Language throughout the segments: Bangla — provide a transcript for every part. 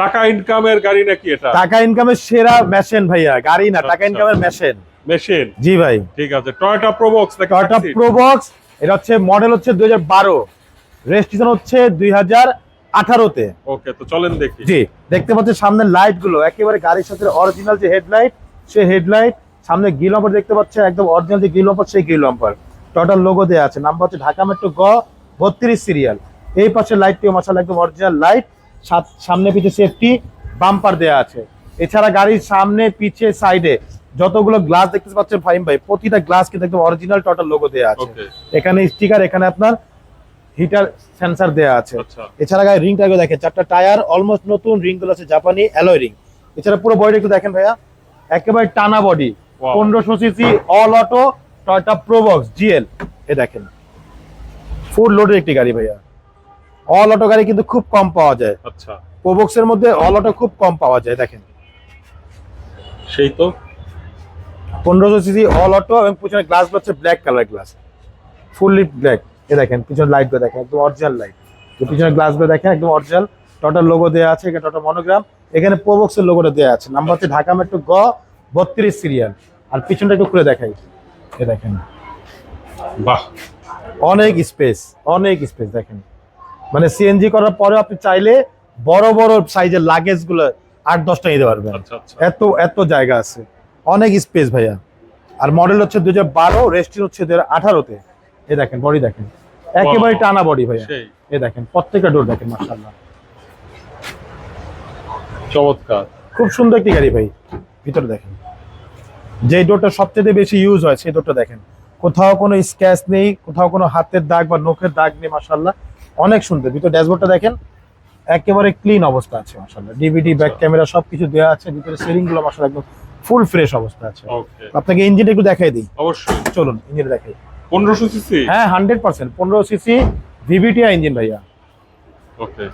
টাকা ইনকামের গাড়ি নাকি এটা? টাকা ইনকামের সেরা মেশিন ভাইয়া গাড়ি না টাকা আচ্ছা। ইনকামের মেশিন। মেশিন? জি ভাই। ঠিক আছে টয়োটা প্রোবক্স টয়টা? প্রোবক্স এটা হচ্ছে মডেল হচ্ছে দুই হাজার বারো। রেজিস্ট্রেশন হচ্ছে দুই হাজার আঠারোতে। ওকে তো চলেন দেখি। জি দেখতে পাচ্ছেন সামনে লাইটগুলো একেবারে গাড়ির সাথে অরিজিনাল যে হেডলাইট সেই হেডলাইট সামনে গিল নাম্বার দেখতে পাচ্ছেন একদম অরিজিনাল যে গিল নাম্বার সেই গিল নাম্বার টোটাল লোগো দেওয়া আছে নাম্বার হচ্ছে ঢাকা মেট্রো গ বত্রিশ সিরিয়াল এই পাশে লাইটটিও মাসাল একদম অরিজিনাল লাইট সামনে পিছে সেফটি বাম্পার দেওয়া আছে। এছাড়া গাড়ির সামনে পিছে সাইডে যতগুলো গ্লাস দেখতে পাচ্ছেন ফাইম ভাই প্রতিটা গ্লাস কিন্তু একদম অরিজিনাল টোটাল লোগো দেওয়া আছে। এখানে স্টিকার এখানে আপনার হিটার সেন্সার দেওয়া আছে। আচ্ছা। এছাড়া গায়ে রিং টাইপের দেখেন চারটা টায়ার অলমোস্ট নতুন রিংগুলো আছে জাপানি অ্যালয় রিং এছাড়া পুরো বডি একটু দেখেন ভাইয়া। একেবারে টানা বডি. পনেরোশো CC all auto Toyota Probox GL এ দেখেন। ফুল লোডের একটি গাড়ি ভাইয়া। অল অটো গাড়ি কিন্তু খুব কম পাওয়া যায়। আচ্ছা। প্রোবক্স এর মধ্যে অল অটো খুব কম পাওয়া যায় দেখেন। সেই তো। পনেরোশো সিসি অল অটো এবং পিছনে গ্লাস হচ্ছে black colour glass fully black এ দেখেন পিছনে লাইটগুলো দেখেন একদম অরিজিনাল লাইট পিছনে গ্লাসগুলো দেখেন একদম অরিজিনাল টোটাল লোগো দেওয়া আছে এখানে টোটাল মনোগ্রাম এখানে প্রোবক্সের লোগোটা দেওয়া আছে। নাম্বার হচ্ছে ঢাকা মেট্রো গ বত্রিশ সিরিয়াল আর পিছনটা একটু খুলে দেখাই। এ দেখেন। বাহ। অনেক স্পেস অনেক স্পেস দেখেন। মানে সিএনজি করার পরে আপনি চাইলে বড় বড় সাইজের লাগেজগুলো আট দশটা নিতে পারবেন। আচ্ছা আচ্ছা। এত এত জায়গা আছে। অনেক স্পেস ভাইয়া। আর মডেল হচ্ছে দুই হাজার বারো রেস্টিং হচ্ছে দুই হাজার আঠারোতে। এ দেখেন বডি দেখেন। একেবারে টানা বডি ভাইয়া। এ দেখেন প্রত্যেকটা ডোর দেখেন মার্শাল্লাহ চমৎকার। খুব সুন্দর একটি গাড়ি ভাই। ভিতরে দেখেন। যে ডোরটা সবচেয়ে বেশি ইউজ হয় সেই ডোরটা দেখেন। কোথাও কোনো স্ক্যাচ নেই কোথাও কোনো হাতের দাগ বা নখের দাগ নেই মার্শাল্লাহ অনেক সুন্দর। ভিতরে ড্যাশবোর্ডটা দেখেন একেবারে ক্লিন অবস্থা আছে মার্শাল্লাহ ডিভিডি ব্যাক ক্যামেরা সবকিছু দেওয়া আছে ভিতরে সিলিংগুলো মার্শাল্লাহ একদম ফুল ফ্রেশ অবস্থা আছে। ওকে আপনাকে ইঞ্জিনটা একটু দেখাই দিই। অবশ্যই। চলুন ইঞ্জিন দেখাই। পনেরোশো সিসি হ্যাঁ হান্ড্রেড পার্সেন্ট পনেরো সিসি ভিভিটি ইঞ্জিন ভাইয়া। ওকে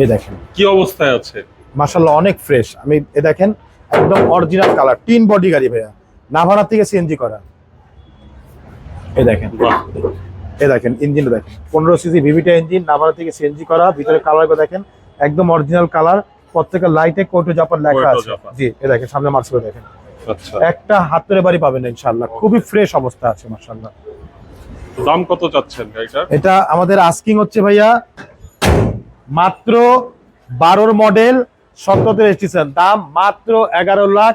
এই দেখেন। কি অবস্থায় আছে? মার্শাল্লাহ অনেক ফ্রেশ আমি এ দেখেন একদম অরিজিনাল কালার টিন বডি গাড়ি ভাইয়া। নাভানা থেকে সিএনজি করা। এই দেখেন। এ দেখেন ইঞ্জিনটা দেখেন। পনেরো সিসি ভিভিটা ইঞ্জিন নাভানা থেকে সিএনজি করা ভিতরে কালার দেখেন একদম অরিজিনাল কালার প্রত্যেকটা লাইটে কোটো জাপার লেখা আছে। জি এ দেখেন সামনে মার্কস দেখেন। আচ্ছা। একটা হাতের বাড়ি পাবেন ইনশাল্লাহ খুবই ফ্রেশ অবস্থা আছে মার্শাল্লাহ দাম কত চাচ্ছেন এটা আমাদের আস্কিং হচ্ছে ভাইয়া মাত্র বারোর মডেল সতেরোতে রেজিস্ট্রেশন দাম মাত্র এগারো লাখ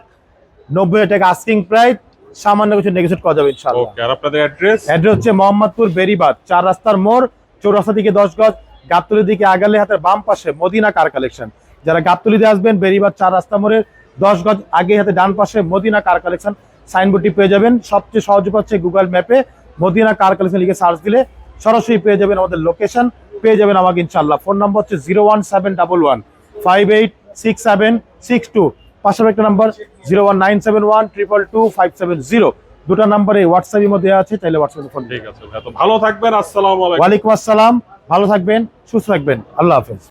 নব্বই টাকা আস্কিং প্রাইস সামান্য কিছু নেগোসিয়েট করা যাবে ইনশাআল্লাহ। ওকে আর আপনাদের অ্যাড্রেস অ্যাড্রেস হচ্ছে মোহাম্মদপুর বেরিবাদ চার রাস্তার মোড় চৌরাস্তা দিকে দশ গজ গাবতলির দিকে আগালে হাতের বাম পাশে মদিনা কার কালেকশন যারা গাবতলিতে আসবেন বেরিবাদ চার রাস্তা মোড়ের দশ গজ আগে হাতে ডান পাশে মদিনা কার কালেকশন সাইনবোর্ডটি পেয়ে যাবেন। সবচেয়ে সহজ উপায় হচ্ছে গুগল ম্যাপে মদিনা কার কালেকশন লিখে সার্চ দিলে সরাসরি পেয়ে যাবেন আমাদের লোকেশন পেয়ে যাবেন আমাকে ইনশাল্লাহ ফোন নম্বর হচ্ছে zero one seven double one five eight six seven six two পাশাপাশি একটা number zero one nine seven one triple two five seven zero দুটো নাম্বারে হোয়াটসঅ্যাপের মধ্যে আছে তাহলে হোয়াটসঅ্যাপে ফোন ঠিক আছে ভালো থাকবেন আসসালাম আলাইকুম। ওয়ালাইকুম আসসালাম ভালো থাকবেন সুস্থ থাকবেন আল্লাহ হাফেজ।